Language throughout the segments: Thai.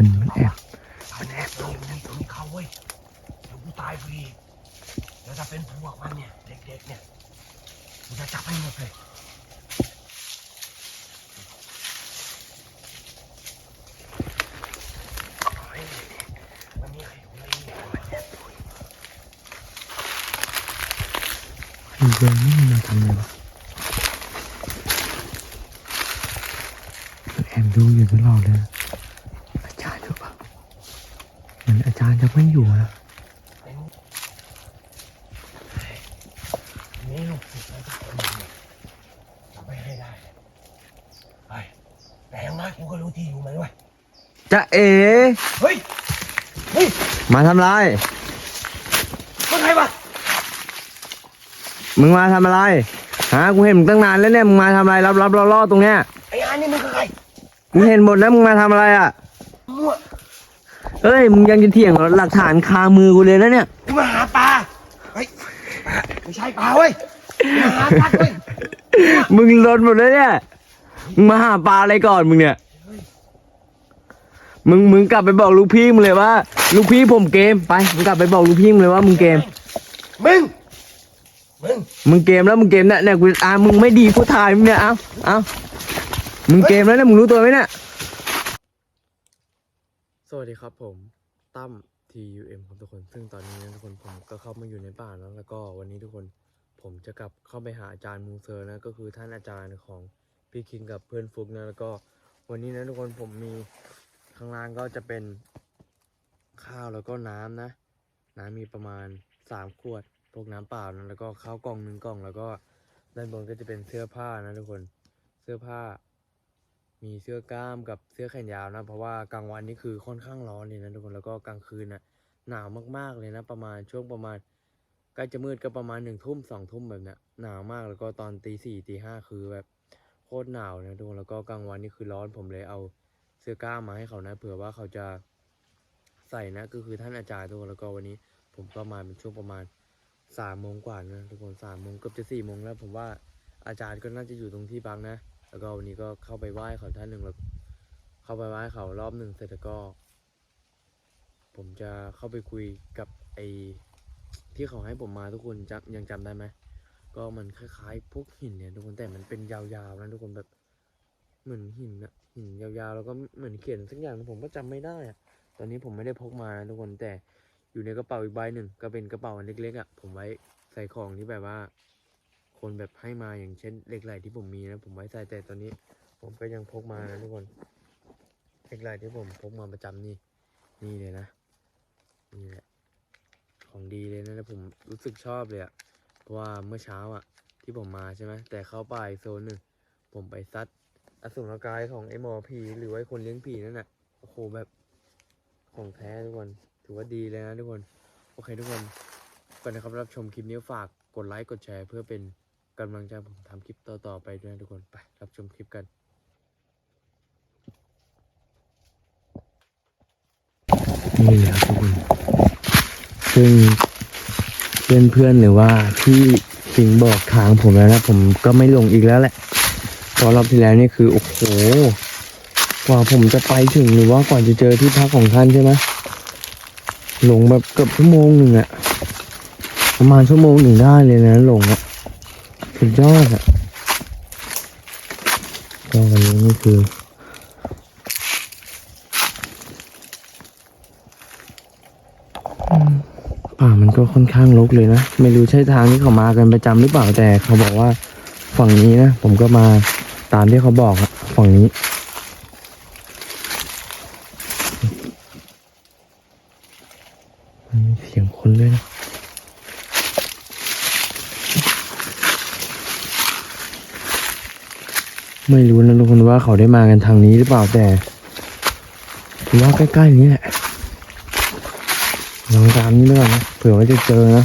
มันมันแอบมันแอบลงในถุนเขาเว้ยเดี๋ยวกูตายฟรีแล้วถ้าเป็นพวกมันเนี่ยเด็กๆเนี่ยกูจะจับให้หมดเลยเฮ้ยมันมีใครอยู่ในนี้มันแอบดูอยู่ไอ้เรื่องนี้มันมาทำอะไรวะมันแอบดูอยู่ตลอดเลยนะอาจารย์หรือเปล่าเห มือนอาจารย์จะไม่อยู่นะนี่ลูกศิษย์แล้วทุกคนเนี่ยจับไปให้ได้ไปแต่อยังน้อยกูก็รู้ที่อยู่มันด้วยจะเอ๋เฮ้ย เฮ้ยมาทำไรมึงใครวะมึงมาทำอะไรฮะกูเห็นมึงตั้งนานแล้วเนี่ยมึงมาทำอะไรรับรับล่อล่อๆตรงเนี้ยไอ้อันนี่มึงคือใครกูเห็นหมดแล้วมึงมาทำอะไรอะมั่ว เฮ้ยมึงยังจะเถียงเหรอหลักฐานคามือกูเลยนะเนี่ยกูมาหาปลาเฮ้ยปลาไม่ใช่ปลาเว้ยกูมาหาปลาเว้ยมึงลนหมดเลยเนี่ยมึงมาหาปลาอะไรก่อนมึงเนี่ย มึงมึงกลับไปบอกลูกพี่มึงเลยว่า ลูกพี่ผมเกมไปมึงกลับไปบอกลูกพี่มึงเลยว่ามึงเกม มึงมึงมึงเกมแล้วมึงเกมเนี่ยเนี่ยกูอ่ามึงไม่ดีกูถ่ายมึงเนี่ยเอาเอามึงเกมแล้วเนี่ยมึงรู้ตัวไหมเนี่ย สวัสดีครับผมตั้ม TUM ครับทุกคน ซึ่งตอนนี้นะทุกคนผมก็เข้ามาอยู่ในป่าแล้วแล้วก็วันนี้ทุกคนผมจะกลับเข้าไปหาอาจารย์มูเซอร์นะก็คือท่านอาจารย์ของพี่คิงกับเพื่อนฟุกนะแล้วก็วันนี้นะทุกคนผมมีข้างล่างก็จะเป็นข้าวแล้วก็น้ำนะ น้ำมีประมาณสามขวดพวกน้ำเปล่านะแล้วก็ข้าวกล่องหนึ่งกล่อง แล้วก็ด้านบนก็จะเป็นเสื้อผ้านะทุกคนเสื้อผ้า มีเสื้อกล้ามกับเสื้อแขนยาวนะ เพราะว่ากลางวันนี่คือค่อนข้างร้อนเลยนะทุกคนแล้วก็กลางคืนน่ะหนาวมากๆเลยนะ ประมาณช่วงประมาณใกล้จะมืดก็ประมาณหนึ่งทุ่มสองทุ่มแบบนี้หนาวมากแล้วก็ตอนตีสี่ตีห้าคือแบบโคตรหนาวนะทุกคนแล้วก็กลางวันนี่คือร้อนผมเลยเอาเสื้อกล้ามมาให้เขานะเผื่อว่าเขาจะใส่นะก็คือท่านอาจารย์ทุกคนแล้วก็วันนี้ผมก็มาเป็นช่วงประมาณสามโมงกว่านะทุกคนสามโมงเกือบจะสี่โมงแล้ว ผมว่าอาจารย์ก็น่าจะอยู่ตรงที่พักนะ แล้วก็วันนี้ก็เข้าไปไหว้เขาท่านหนึ่งแล้วเข้าไปไหว้เขารอบหนึ่งเสร็จแล้วก็ ผมจะเข้าไปคุยกับไอ้ที่เขาให้ผมมาทุกคนจำยังจำได้ไหมก็มันคล้ายๆพวกหินเนี่ยทุกคนแต่มันเป็นยาวๆนะทุกคนแบบเหมือนหินอะหินยาวๆแล้วก็เหมือนเขียนสักอย่างผมก็จำไม่ได้อะตอนนี้ผมไม่ได้พกมานะทุกคนแต่อยู่ในกระเป๋าอีกใบหนึ่งก็เป็นกระเป๋าอันเล็กๆอะผมไว้ใส่ของที่แบบว่า คนแบบให้มาอย่างเช่นเหล็กไหลที่ผมมีนะผมไว้ใส่แต่ตอนนี้ ผมก็ยังพกมานะทุกคนเหล็กไหลที่ผมพกมาประจำนี่ นี่เลยนะนี่แหละของดีเลยนะแล้วผมรู้สึกชอบเลยอะเพราะว่าเมื่อเช้าอะที่ผมมาใช่ไหมแต่เข้าไปโซนหนึ่งผมไปซัดอสุรกายของไอ้หมอผีหรือว่าไอ้คนเลี้ยงผีนั่นน่ะโอ้โหแบบของแท้ทุกคน ถือว่าดีเลยนะทุกคน โอเคทุกคนก่อนนะครับรับชมคลิปนี้ฝากกดไลค์กดแชร์เพื่อเป็น กำลังใจผมทำคลิปต่อๆไปด้วยทุกคนไปรับชมคลิปกันนี่และครับทุกคนซึ่งเพื่อนเพื่อนๆหรือว่าที่สิงบอกทางผมแล้วนะ ผมก็ไม่หลงอีกแล้วแหละเพราะรอบที่แล้วนี่คือโอ้โหกว่าผมจะไปถึงหรือว่ากว่าจะเจอที่พักของท่านใช่ไหมหลงแบบเกือบชั่วโมงหนึ่งอะประมาณชั่วโมงหนึ่งได้เลยนะหลงอะ สุดยอดอะก็วันนี้นี่คือป่ามันก็ค่อนข้างรกเลยนะ ไม่รู้ใช่ทางที่เขามากันประจำหรือเปล่าแต่เขาบอกว่าฝั่งนี้นะ ผมก็มาตามที่เขาบอกอะฝั่งนี้มีเสียงคนด้วยนะ ไม่รู้นะทุกคนว่าเขาได้มากันทางนี้หรือเปล่าแต่ผมว่าใกล้ๆนี้แหละลองตามนี้ด้วยนะเผื่อว่าจะเจอนะ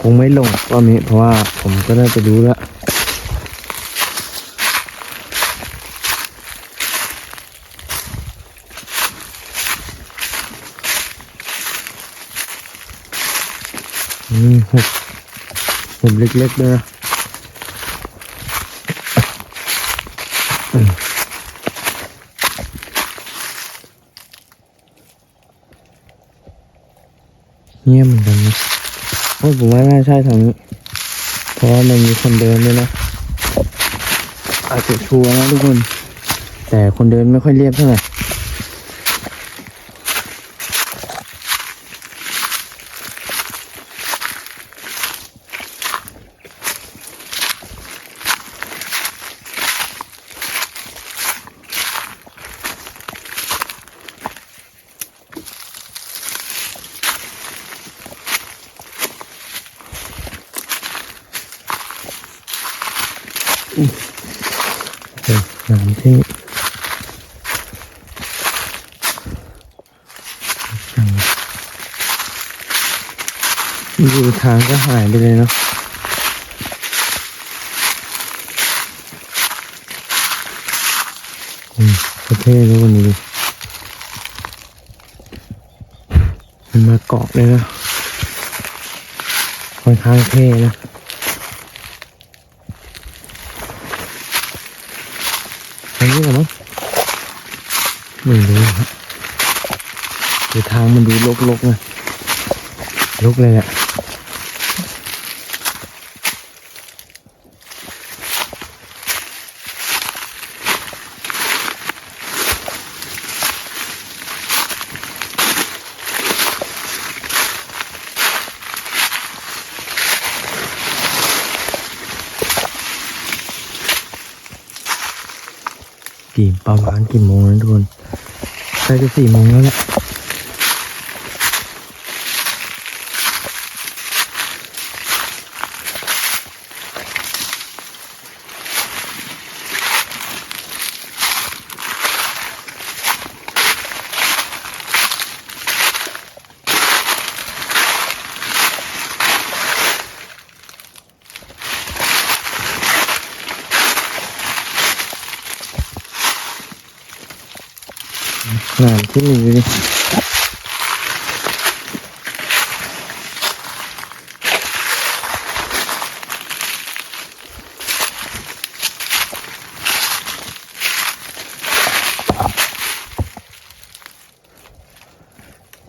คงไม่ลงรอบนี้เพราะว่าผมก็น่าจะรู้แล้วอืมหก ผมเล็กๆด้วยนะเงียบเหมือนกันนะโอ้ผมว่าน่าใช่ทางนี้ เพราะว่ามันมีคนเดินด้วยนะ อาจจะชัวร์นะทุกคน แต่คนเดินไม่ค่อยเรียบเท่าไหร่ เดี๋ยวน้ำที่อยู่ทางก็หายไปเลยเนาะอืมประเทศทุกคนดูดิมันมาเกาะเลยนะค่อนข้างเท่นะ ทางนี้เหรอไม่รู้ครับแต่ทางมันดูลกๆนะลกเลยแหละ กี่ประมาณกี่โมงนะทุกคนใกล้จะสี่โมงแล้วแหละ นามที่มีอยู่ดิ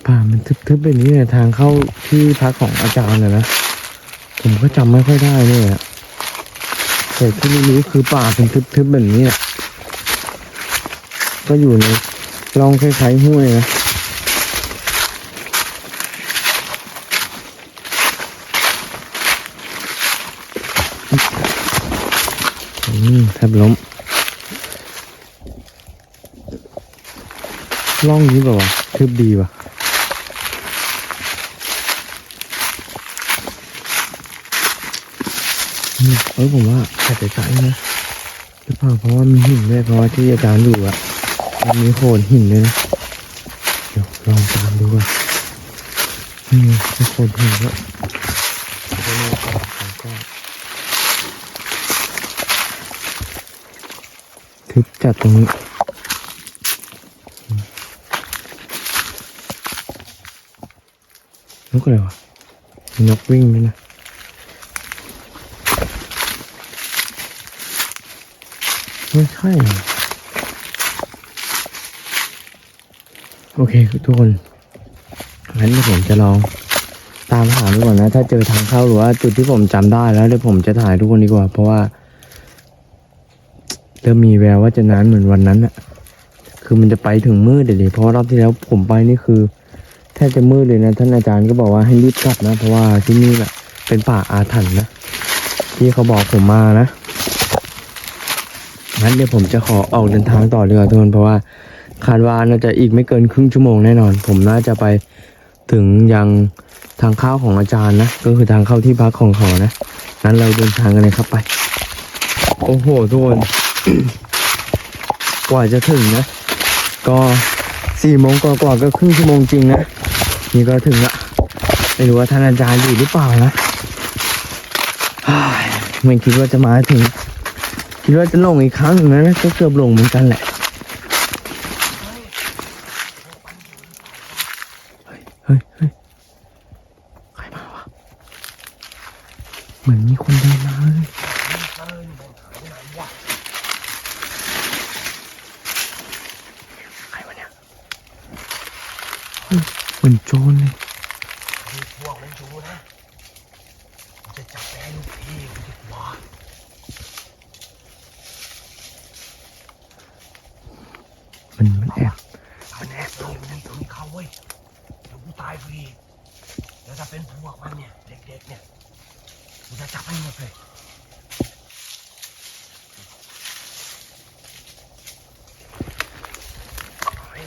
ป่ามันทึบๆแบบนี้เนี่ยทางเข้าที่พักของอาจารย์เนะนะ ผมก็จำไม่ค่อยได้เนี่ยแต่ที่รู้ๆคือป่าเป็นทึบๆแบบนี้ก็อยู่ใน ร่องคล้ายๆห้วยนะอืมแทบล้มร่องนี้แบบว่าวะทึบดีว่ะอืมเออผมว่าอาจจะใช่นะหรือเปล่าเพราะว่ามีหินด้วยเพราะว่าที่อาจารย์อยู่อะ มันมีโขดหินด้วยนะเดี๋ยวลองตามดูก่อนนี่มีโขดหินด้วยแล้วก็มีโขดหินก้อนทึบจัดตรงนี้นกอะไรวะนกวิ่งด้วยนะไม่ใช่อะ โอเคทุกคนงั้นเดี๋ยวผมจะลองตามหาดูก่อนนะ ถ้าเจอทางเข้าหรือว่าจุดที่ผมจำได้แล้วเดี๋ยวผมจะถ่ายทุกคนดีกว่า เพราะว่าเริ่มมีแววว่าจะนานเหมือนวันนั้นอะคือมันจะไปถึงมืดเลยเพราะรอบที่แล้วผมไปนี่คือแทบจะมืดเลยนะ ท่านอาจารย์ก็บอกว่าให้รีบกลับนะ เพราะว่าที่นี่แหละเป็นป่าอาถรรพ์นะที่เขาบอกผมมานะงั้นเดี๋ยวผมจะขอออกเดินทางต่อเลยทุกคนเพราะว่า คาดว่าน่าจะอีกไม่เกินครึ่งชั่วโมงแน่นอน ผมน่าจะไปถึงยังทางเข้าของอาจารย์นะ ก็คือทางเข้าที่พักของเขานะงั้นเราเดินทางกันเลยครับไป โอ้โหทุกคนกว่าจะถึงนะ ก็สี่โมงกว่าๆก็ครึ่งชั่วโมงจริงนะนี่ก็ถึงละไม่รู้ว่าท่านอาจารย์อยู่หรือเปล่านะอ้ยไม่คิดว่าจะมาถึง คิดว่าจะลงอีกครั้งหนึ่งนะก็เกือบลงเหมือนกันแหละ ฮ้ยเฮ้ยเฮ้ยใครมาวะ เหมือนมีคนเดินมาเลยใครวะเนี่ยเฮ้ยเหมือนโจรเลย จับไปให้ลูกพี่กูดีกว่า มันมันแอบ มันแอบเลยมันมีคนเข้าเว้ยเดี๋ยวกูตายฟรีแล้วถ้าเป็นพวกมันเนี่ย เด็กๆเนี่ย กูจะจับให้หมดเลยเฮ้ย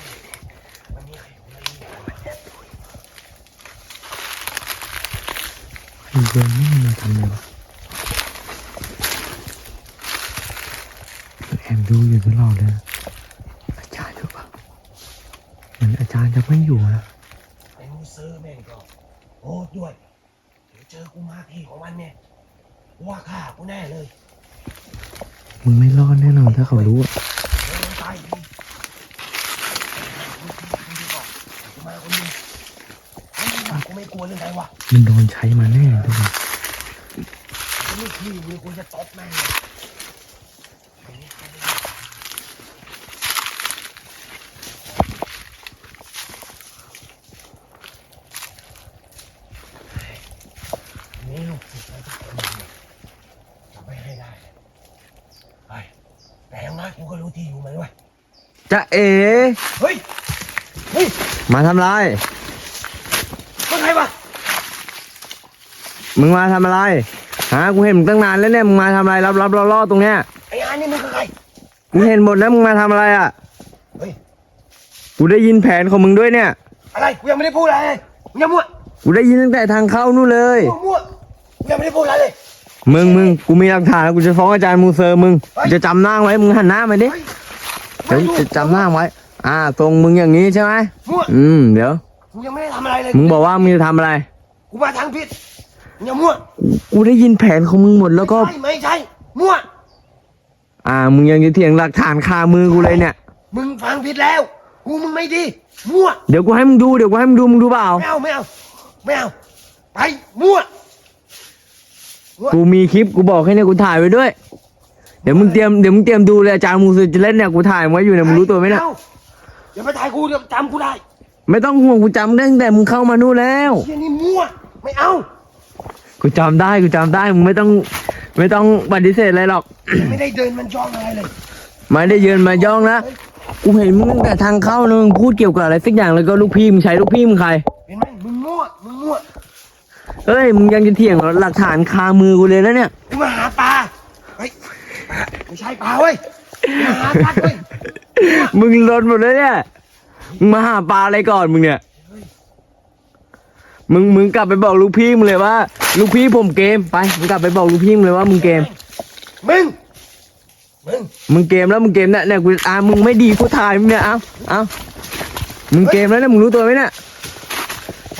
มันมีใครอยู่ในนี้มันแอบดูอยู่ไอ้เดือนนี่มันมาทำอะไรวะมันแอบดูอยู่ตลอดเลยนะอาจารย์หรือเปล่าเหมือนอาจารย์จะไม่อยู่นะไอ้มูซื้อแม่งก็โอ้ด้วย เดี๋ยวเจอกูมาที่ของมันเนี่ยกูว่าฆ่ากูแน่เลยมึงไม่รอดแน่นอนถ้าเขารู้อะเดี๋ยวมันตายดีกูดีกว่ากูมาคนเดียวไอ้นี่กูไม่กลัวเรื่องไรวะมันโดนใช้มาแน่ทุกคนไอ้นี่พี่มึงกูจะตบแม่งเลยไอ้นี่ไอ้นี่นี่ลูกศิษย์ไปทุกคนเนี่ยจะไม่ให้ได้เลย ไปแต่อยังน้อยกูก็รู้ที่อยู่มันด้วยจะเอ๋เฮ้ย เฮ้ยมาทำไรมึงใครวะมึงมาทำอะไรฮะกูเห็นมึงตั้งนานแล้วเนี่ย มึงมาทำอะไรรับรับล่อๆตรงเนี้ย ไอ้อันนี่มึงคือใคร กูเห็นหมดแล้วมึงมาทำอะไรอะ เฮ้ย กูได้ยินแผนของมึงด้วยเนี่ย อะไร กูยังไม่ได้พูดอะไรเลยมึงอย่ามั่วกูได้ยินตั้งแต่ทางเข้านู่นเลย มั่วมั่วกูยังไม่ได้พูดอะไรเลย มึงมึงกูมีหลักฐานกูจะฟ้องอาจารย์มูเซอร์มึงเฮ้ยจะจำหน้าไว้มึงหันหน้ามาดิเฮ้ยเดี๋ยวจะจำหน้าไว้ อ่าทรงมึงอย่างนี้ใช่ไหมมั่วอืมเดี๋ยว กูยังไม่ได้ทำอะไรเลย มึงบอกว่ามึงจะทำอะไร กูมาทางผิดมึงอย่ามั่ว กูได้ยินแผนของมึงหมดแล้วก็ ไม่ไม่ใช่ มั่ว อ่า มึงยังจะเถียงหลักฐานคามือกูเลยเนี่ย มึงฟังผิดแล้ว กูมึงไม่ดี มั่ว เดี๋ยวกูให้มึงดูเดี๋ยวกูให้มึงดูมึงดูเปล่า ไม่เอาไม่เอาไม่เอา ไป มั่ว กูมีคลิปกูบอกให้เนี่ยกูถ่ายไว้ด้วย เดี๋ยวมึงเตรียมเดี๋ยวมึงเตรียมดูเลยอาจารย์มูเซอร์จะเล่นเนี่ยกูถ่ายไว้อยู่เนี่ยมึงรู้ตัวไหมเนี่ยอาอย่ามาถ่ายกูเดี๋ยวจำกูได้ไม่ต้องห่วงกูจำได้ตั้งแต่มึงเข้ามานู่นแล้วเฮียนี่มั่วไม่เอากูจำได้กูจำได้มึงไม่ต้อง ไม่ต้องปฏิเสธอะไรหรอกไม่ได้เดินมันจ้องอะไรเลยไม่ได้ยืนมาย่องนะกูเห็นมึงตั้งแต่ทางเข้านะมึงพูดเกี่ยวกับอะไรสักอย่างแล้วก็ลูกพี่มึงใช้ลูกพี่มึงใคร เห็นไหมมึงมั่วมึงมั่ว เอ้ย มึงยังจะเถียงเหรอหลักฐานคามือกูเลยแล้วเนี่ย กูมาหาปลาเฮ้ยปลาไม่ใช่ปลาเว้ยกูมาหาปลาเว้ยมึงลนหมดเลยเนี่ยมึงมาหาปลาอะไรก่อนมึงเนี่ย มึงมึงกลับไปบอกลูกพี่มึงเลยว่า ลูกพี่ผมเกมไป มึงกลับไปบอกลูกพี่มึงเลยว่ามึงเกม มึง มึง มึงเกมแล้วมึงเกมเนี่ยเนี่ยกูอ่ามึงไม่ดีกูถ่ายมึงเนี่ยเอาเอามึงเกมแล้วเนี่ยมึงรู้ตัวไหมเนี่ย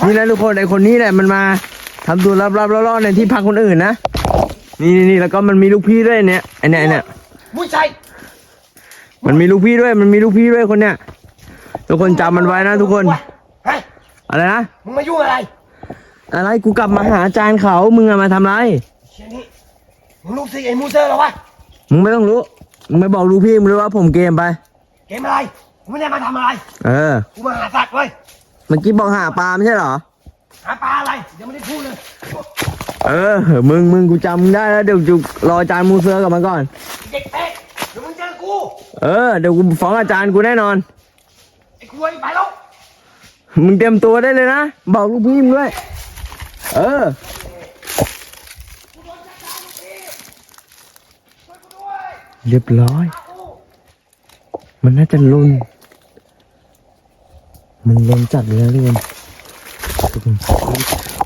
นี่นะทุกคนไอคนนี้เนี่ยมันมา ทำตัวรับๆล่อๆในที่พักคนอื่นนะนี่นี่นี่แล้วก็มันมีลูกพี่ด้วยเนี่ยไอเนี่ยไอ้เนี่ยไม่ใช่มันมีลูกพี่ด้วย มันมีลูกพี่ด้วยคนเนี้ยทุกคนจำมันไว้นะทุกคนเฮ้ยอะไรนะมึงมายุ่งอะไร อะไรกูกลับมาหาอาจารย์เขามึงอะมาทำไรเชี่ยนี่มึงลูกศิษย์ไอ้มูเซอร์เหรอวะมึงไม่ต้องรู้มึงไปบอกลูกพี่มึงเลยว่าผมเกมไป เกมอะไรกูไม่ได้มาทำอะไร เออกูมาหาสัตว์เว้ยเมื่อกี้บอกหาปลาไม่ใช่เหรอ หาปลาอะไรยังไม่ได้พูดเลยเออ มึงมึงกูจำมึงได้แล้วเดี๋ยวจุรออาจารย์มูเซอร์กลับมาก่อน เด็กเป๊ะเดี๋ยวมึงเจอกูเออเดี๋ยวกูฟ้องอาจารย์กูแน่นอน ไอ้คุยไปแล้วมึงเตรียมตัวได้เลยนะ บอกลูกพี่มึงด้วย เออ เรียบร้อย มันน่าจะลนมันลนจัดเลยนะทุกคนทุกคน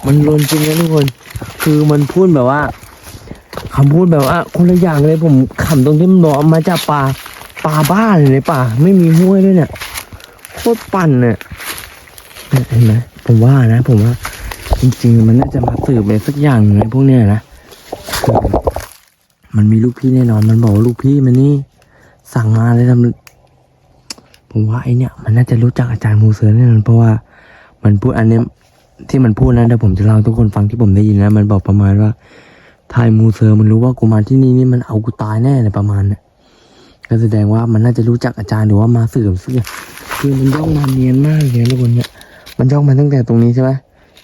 มันลนจริงนะทุกคน คือมันพูดแบบว่าคำพูดแบบว่าคนละอย่างเลยผมขำตรงที่มันบอกมาจากป่าป่าบ้านเลยป่าไม่มีห้วยด้วยเนี่ยโคตรปั่นเนี่ยเห็นไหมผมว่านะ ผมว่า จริง ๆ มันน่าจะมาสืบอะไรสักอย่างนึ่งในพวกเนี้ยนะมันมีลูกพี่แน่นอน มันบอกว่าลูกพี่มันนี่สั่งมาเลยทำผมว่าไอเนี่ยมันน่าจะรู้จักอาจารย์มูเซอร์แน่นอนเพราะว่า มันพูดอันเนี้ย ที่มันพูดนะเดี๋ยวผมจะเล่าทุกคนฟังที่ผมได้ยินนะมันบอกประมาณว่าทายมูเซอร์มันรู้ว่ากูมาที่นี่นี่มันเอากูตายแน่เลยประมาณนี่ยก็แสดงว่ามันน่าจะรู้จักอาจารย์หรือว่ามาสืบเสื้อคือมันย่องมาเนียนมากเลยทุกคนเนี่ยมันย่องมาตั้งแต่ตรงนี้ใช่ไหม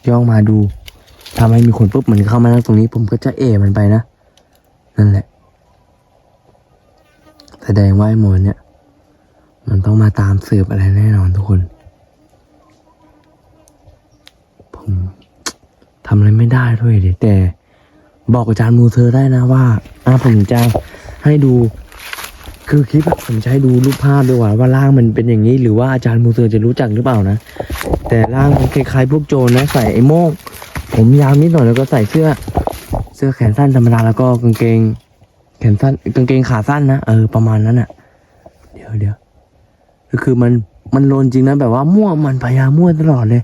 ย่องมาดูทถ้าไม่มีคนปุ๊บเหมันเข้ามานั่งตรงนี้ ผมก็จะเอมันไปนะนั่นแหละ แสดงว่าไอ้หมอนเนี่ย มันต้องมาตามสืบอะไรแน่นอนทุกคน ผม ทำอะไรไม่ได้ด้วยเดี๋ยแต่บอกอาจารย์มูเธอได้นะว่าอ่าผมจะให้ดู คือคลิปผมจะให้ดูรูปภาพด้วยว่าว่าร่างมันเป็นอย่างนี้ หรือว่าอาจารย์มูเธอจะรู้จักหรือเปล่านะ แต่ร่างมันคล้ายๆพวกโจรนะใส่ไอ้โม่งผมยาวนิดหน่อยแล้วก็ใส่เสื้อ เสื้อแขนสั้นธรรมดาแล้วก็กางเกง แขนสั้นกางเกงขาสั้นนะเออประมาณนั้นอะเดี๋ยวเดี๋ยวก็คือมันมันโลนจริงนะแบบว่ามั่วมันพยายามมั่วตลอดเลย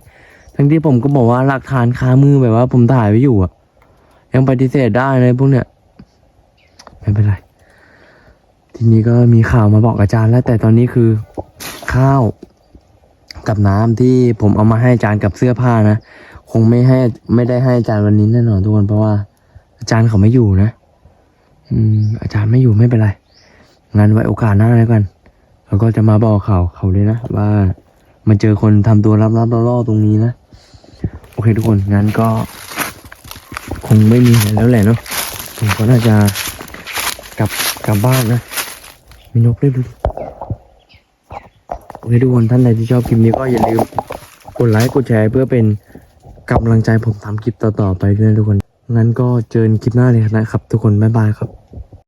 ทั้งที่ผมก็บอกว่าหลักฐานคามือแบบว่า ผมถ่ายไว้อยู่อะยังปฏิเสธได้เลยพวกเนี้ยไม่เป็นไร ทีนี้ก็มีข่าวมาบอกอาจารย์แล้ว แต่ตอนนี้คือข้าวกับน้ำที่ผมเอามาให้อาจารย์กับเสื้อผ้านะคงไม่ให้ไม่ได้ให้อาจารย์วันนี้แน่นอนทุกคนเพราะว่า อาจารย์เขาไม่อยู่นะ อืม อาจารย์ไม่อยู่ไม่เป็นไรงั้นไว้โอกาสหน้าแล้วกันเราก็จะมาบอกเขาวเขาด้วยนะว่ามาเจอคนทำตัวลับๆล่อๆตรงนี้นะ อเคทุกคนงั้นก็ คงไม่มีอะไรแล้วแหละเนาะผมก็น่าจะกลับกลับบ้านนะมีนกด้วยดูดิโอเคทุกคนท่านใดที่ชอบคลิปนี้ก็อย่าลืมกดไลค์กดแชร์เพื่อเป็นกำลังใจผมทำคลิปต่อๆไปด้วยนะทุกคนงั้นก็เจอกันคลิปหน้าเลยนะครับ ทุกคนบ๊ายบายครับ